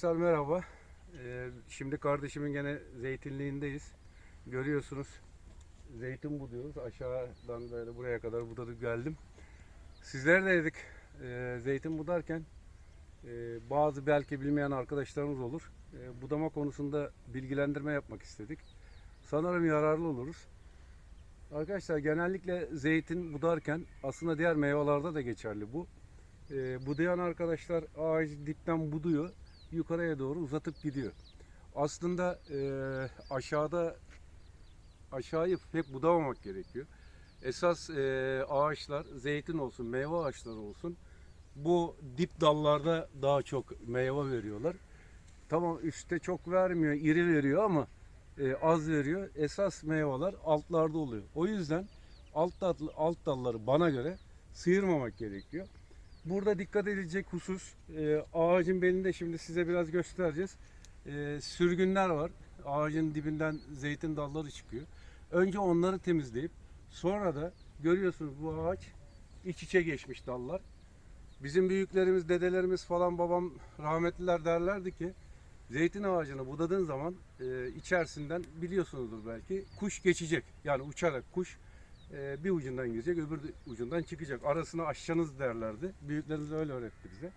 Arkadaşlar merhaba. Ee, şimdi kardeşimin gene zeytinliğindeyiz. Görüyorsunuz zeytin buduyoruz. Aşağıdan böyle buraya kadar budadık geldim. Sizler de dedik e, zeytin budarken e, bazı belki bilmeyen arkadaşlarımız olur. E, budama konusunda bilgilendirme yapmak istedik. Sanırım yararlı oluruz. Arkadaşlar genellikle zeytin budarken aslında diğer meyvelerde de geçerli bu. E, budayan arkadaşlar ağacı dipten buduyor, yukarıya doğru uzatıp gidiyor. Aslında e, aşağıda aşağıyı pek budamamak gerekiyor. Esas e, ağaçlar zeytin olsun, meyve ağaçları olsun bu dip dallarda daha çok meyve veriyorlar. Tamam üstte çok vermiyor, iri veriyor ama e, az veriyor. Esas meyveler altlarda oluyor. O yüzden alt, dal, alt dalları bana göre sıyırmamak gerekiyor. Burada dikkat edilecek husus e, ağacın belinde şimdi size biraz göstereceğiz. E, sürgünler var. Ağacın dibinden zeytin dalları çıkıyor. Önce onları temizleyip sonra da görüyorsunuz bu ağaç iç içe geçmiş dallar. Bizim büyüklerimiz, dedelerimiz falan babam rahmetliler derlerdi ki zeytin ağacını budadığın zaman e, içerisinden biliyorsunuzdur belki kuş geçecek. Yani uçarak kuş e, bir ucundan girecek öbür ucundan çıkacak. Arasını aşacaksınız derlerdi. Büyüklerimiz öyle öğretti bize.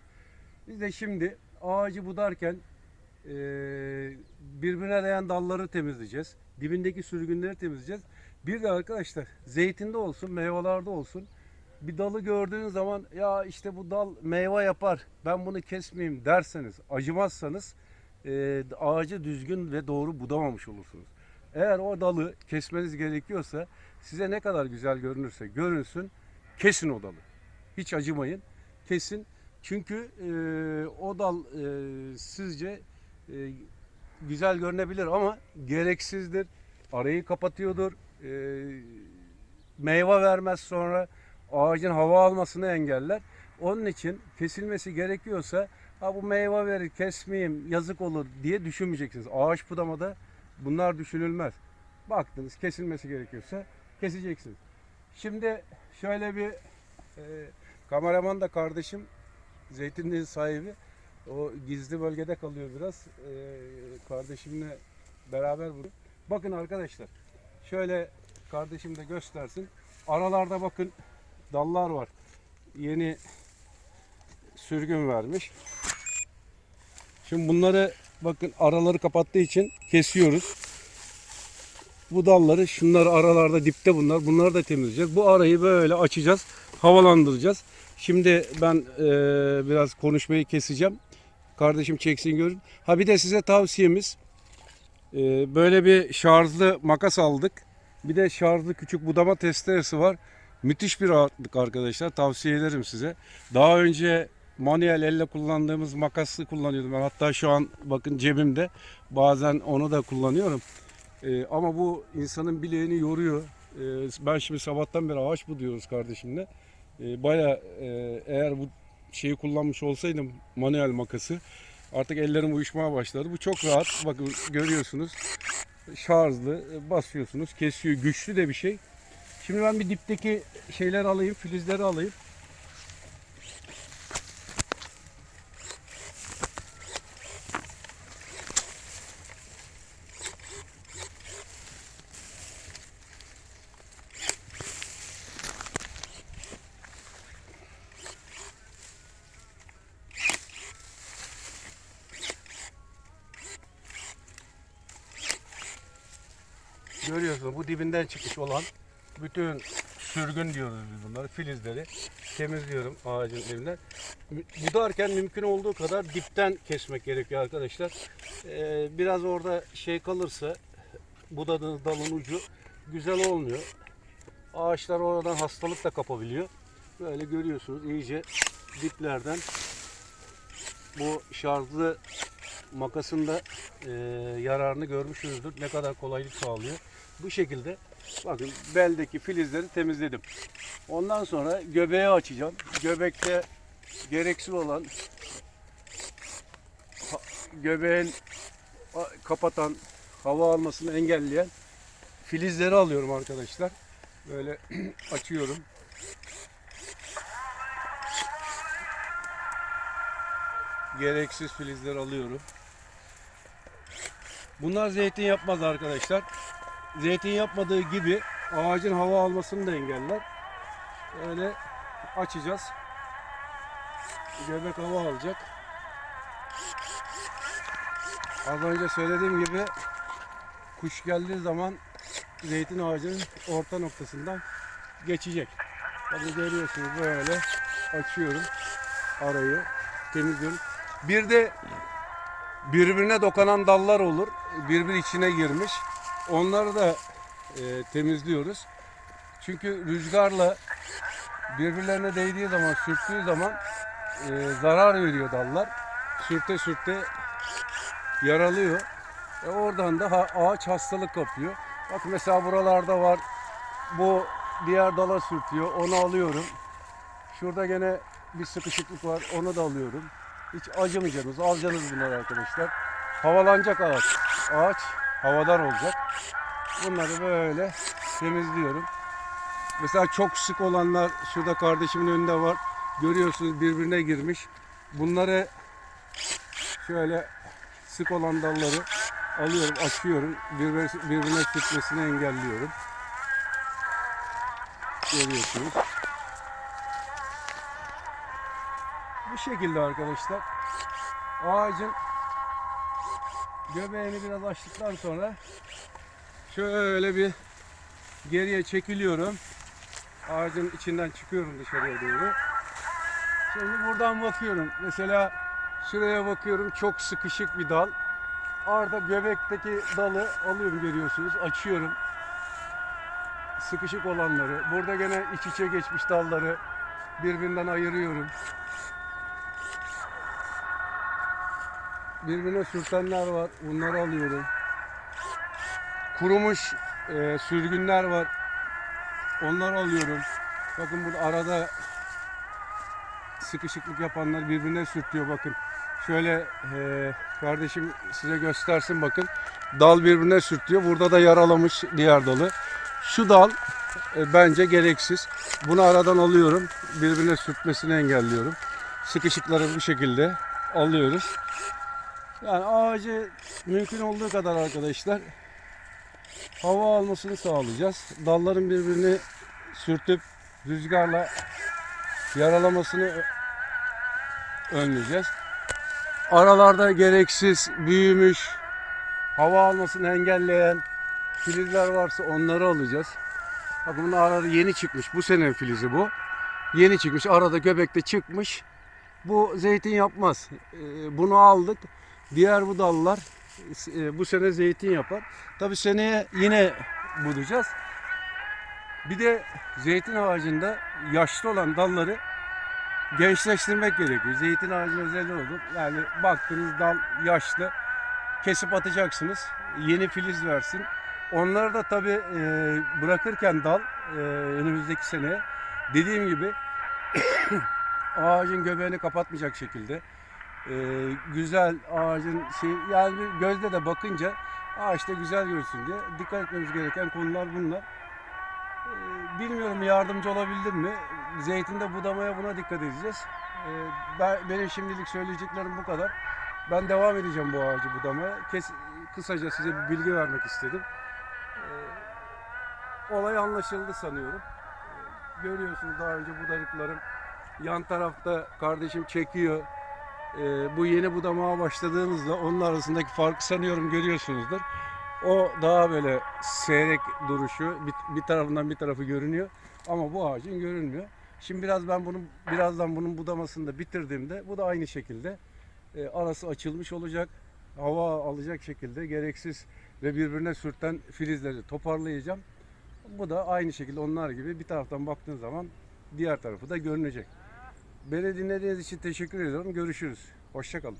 Biz de şimdi ağacı budarken e, birbirine değen dalları temizleyeceğiz. Dibindeki sürgünleri temizleyeceğiz. Bir de arkadaşlar zeytinde olsun, meyvelerde olsun bir dalı gördüğün zaman ya işte bu dal meyve yapar ben bunu kesmeyeyim derseniz acımazsanız e, ağacı düzgün ve doğru budamamış olursunuz. Eğer o dalı kesmeniz gerekiyorsa size ne kadar güzel görünürse görünsün kesin o dalı. Hiç acımayın kesin. Çünkü e, o dal e, sizce e, güzel görünebilir ama gereksizdir. Arayı kapatıyordur. E, meyve vermez sonra ağacın hava almasını engeller. Onun için kesilmesi gerekiyorsa ha bu meyve verir kesmeyeyim yazık olur diye düşünmeyeceksiniz. Ağaç budamada bunlar düşünülmez. Baktınız kesilmesi gerekiyorsa keseceksiniz. Şimdi şöyle bir e, kameraman da kardeşim zeytinliğin sahibi. O gizli bölgede kalıyor biraz. E, kardeşimle beraber burada. Bakın arkadaşlar. Şöyle kardeşim de göstersin. Aralarda bakın dallar var. Yeni sürgün vermiş. Şimdi bunları bakın araları kapattığı için kesiyoruz. Bu dalları şunlar aralarda dipte bunlar. Bunları da temizleyeceğiz. Bu arayı böyle açacağız. Havalandıracağız. Şimdi ben e, biraz konuşmayı keseceğim. Kardeşim çeksin görün. Ha bir de size tavsiyemiz e, böyle bir şarjlı makas aldık. Bir de şarjlı küçük budama testeresi var. Müthiş bir rahatlık arkadaşlar. Tavsiye ederim size. Daha önce manuel elle kullandığımız makası kullanıyordum. Ben hatta şu an bakın cebimde. Bazen onu da kullanıyorum. Ee, ama bu insanın bileğini yoruyor. Ee, ben şimdi sabahtan beri ağaç buduyoruz kardeşimle. Ee, Baya e, eğer bu şeyi kullanmış olsaydım manuel makası artık ellerim uyuşmaya başladı. Bu çok rahat. Bakın görüyorsunuz. Şarjlı basıyorsunuz kesiyor. Güçlü de bir şey. Şimdi ben bir dipteki şeyler alayım, filizleri alayım. Görüyorsunuz bu dibinden çıkış olan bütün sürgün diyoruz biz bunları, filizleri temizliyorum ağacın dibinden. Budarken mümkün olduğu kadar dipten kesmek gerekiyor arkadaşlar. Ee, biraz orada şey kalırsa budadığınız dalın ucu güzel olmuyor. Ağaçlar oradan hastalık da kapabiliyor. Böyle görüyorsunuz iyice diplerden bu şarjlı makasın da e, yararını görmüşsünüzdür. Ne kadar kolaylık sağlıyor. Bu şekilde bakın beldeki filizleri temizledim. Ondan sonra göbeği açacağım. Göbekte gereksiz olan göbeğin kapatan hava almasını engelleyen filizleri alıyorum arkadaşlar. Böyle açıyorum. gereksiz filizler alıyorum. Bunlar zeytin yapmaz arkadaşlar. Zeytin yapmadığı gibi ağacın hava almasını da engeller. Öyle açacağız. Göbek hava alacak. Az önce söylediğim gibi kuş geldiği zaman zeytin ağacının orta noktasından geçecek. Tabii görüyorsunuz böyle açıyorum arayı temizliyorum. Bir de birbirine dokunan dallar olur. Birbir içine girmiş. Onları da e, temizliyoruz. Çünkü rüzgarla birbirlerine değdiği zaman, sürttüğü zaman e, zarar veriyor dallar. Sürte sürte yaralıyor. E oradan da ha- ağaç hastalık kapıyor. Bak mesela buralarda var. Bu diğer dala sürtüyor. Onu alıyorum. Şurada gene bir sıkışıklık var. Onu da alıyorum. Hiç acımayacaksınız. Alacaksınız bunları arkadaşlar. Havalanacak ağaç. Ağaç havadar olacak. Bunları böyle temizliyorum. Mesela çok sık olanlar şurada kardeşimin önünde var. Görüyorsunuz birbirine girmiş. Bunları şöyle sık olan dalları alıyorum, açıyorum. Birbirine, birbirine sürtmesini engelliyorum. Görüyorsunuz. Bu şekilde arkadaşlar. Ağacın göbeğini biraz açtıktan sonra şöyle bir geriye çekiliyorum. Ağacın içinden çıkıyorum dışarıya doğru. Şimdi buradan bakıyorum. Mesela şuraya bakıyorum. Çok sıkışık bir dal. Arada göbekteki dalı alıyorum görüyorsunuz. Açıyorum. Sıkışık olanları. Burada gene iç içe geçmiş dalları birbirinden ayırıyorum. Birbirine sürtenler var. Bunları alıyorum. Kurumuş e, sürgünler var. Onları alıyorum. Bakın burada arada sıkışıklık yapanlar birbirine sürtüyor bakın. Şöyle e, kardeşim size göstersin bakın. Dal birbirine sürtüyor. Burada da yaralamış diğer dalı. Şu dal e, bence gereksiz. Bunu aradan alıyorum. Birbirine sürtmesini engelliyorum. Sıkışıkları bu şekilde alıyoruz. Yani ağacı mümkün olduğu kadar arkadaşlar hava almasını sağlayacağız. Dalların birbirini sürtüp rüzgarla yaralamasını önleyeceğiz. Aralarda gereksiz büyümüş, hava almasını engelleyen filizler varsa onları alacağız. Bakın bunun arada yeni çıkmış. Bu sene filizi bu. Yeni çıkmış. Arada göbekte çıkmış. Bu zeytin yapmaz. Ee, Bunu aldık. Diğer bu dallar e, bu sene zeytin yapar. Tabi seneye yine budayacağız. Bir de zeytin ağacında yaşlı olan dalları gençleştirmek gerekiyor. Zeytin ağacının özelliği olur. Yani baktığınız dal yaşlı kesip atacaksınız. Yeni filiz versin. Onları da tabi bırakırken dal e, önümüzdeki seneye dediğim gibi ağacın göbeğini kapatmayacak şekilde e, güzel ağacın şey yani bir gözle de bakınca ağaçta güzel görsün diye dikkat etmemiz gereken konular bunlar. E, bilmiyorum yardımcı olabildim mi? Zeytinde budamaya buna dikkat edeceğiz. E, ben, benim şimdilik söyleyeceklerim bu kadar. Ben devam edeceğim bu ağacı budamaya. Kes, kısaca size bir bilgi vermek istedim. E, olay anlaşıldı sanıyorum. E, görüyorsunuz daha önce budadıklarım. Yan tarafta kardeşim çekiyor. Ee, bu yeni budamaya başladığımızda onun arasındaki farkı sanıyorum görüyorsunuzdur. O daha böyle seyrek duruşu bir, bir tarafından bir tarafı görünüyor ama bu ağacın görünmüyor. Şimdi biraz ben bunun birazdan bunun budamasını da bitirdiğimde bu da aynı şekilde e, arası açılmış olacak. Hava alacak şekilde gereksiz ve birbirine sürten filizleri toparlayacağım. Bu da aynı şekilde onlar gibi bir taraftan baktığın zaman diğer tarafı da görünecek. Beni dinlediğiniz için teşekkür ediyorum. Görüşürüz. Hoşçakalın.